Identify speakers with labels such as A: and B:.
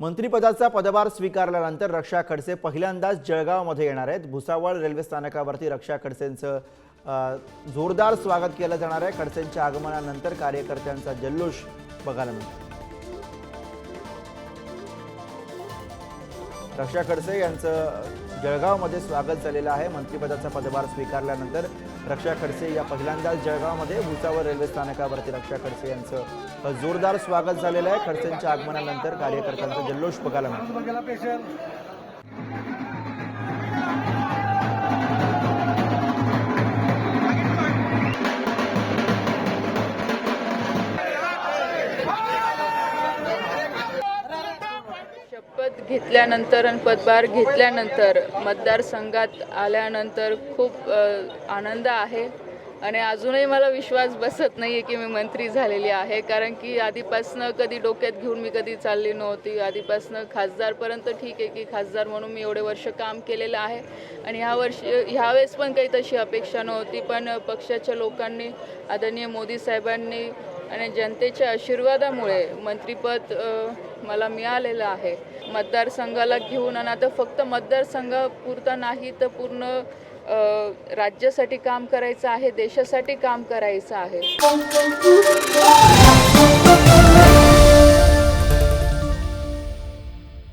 A: मंत्रिपदाचा पदभार स्वीकारल्यानंतर रक्षा खडसे पहिल्यांदाच जळगावमध्ये येणार आहेत. भुसावळ रेल्वे स्थानकावरती रक्षा खडसेंचं जोरदार स्वागत केलं जाणार आहे. खडसेंच्या आगमनानंतर कार्यकर्त्यांचा जल्लोष बघायला मिळतो. रक्षा खडसे यांचं जळगावमध्ये स्वागत झालेलं आहे. मंत्रिपदाचा पदभार स्वीकारल्यानंतर रक्षा खडसे या पहिल्यांदाच जळगावमध्ये भुसावळ रेल्वे स्थानकावरती रक्षा खडसे यांचं जोरदार स्वागत झालेलं आहे. खडसेंच्या आगमनानंतर कार्यकर्त्यांचा जल्लोष बघायला मिळतो.
B: शपथ घेतल्यानंतर आणि पदभार घेतल्यानंतर मतदारसंघात आल्यानंतर खूप आनंद आहे. आणि अजूनही मला विश्वास बसत नाही आहे की मी मंत्री झालेली आहे. कारण की आधीपासनं कधी डोक्यात घेऊन मी कधी चालली नव्हती. आधीपासनं खासदारपर्यंत ठीक आहे की खासदार म्हणून मी एवढे वर्ष काम केलेलं आहे. आणि ह्या वर्षी ह्यावेळेस पण काही तशी अपेक्षा नव्हती. पण पक्षाच्या लोकांनी आदरणीय मोदी साहेबांनी आणि जनतेच्या आशीर्वादामुळे मंत्रिपद मला मिळालेलं आहे. मतदारसंघाला घेऊन आणि आता फक्त मतदारसंघापुरता नाही तर पूर्ण राज्यासाठी काम करायचं आहे देशासाठी काम करायचं आहे.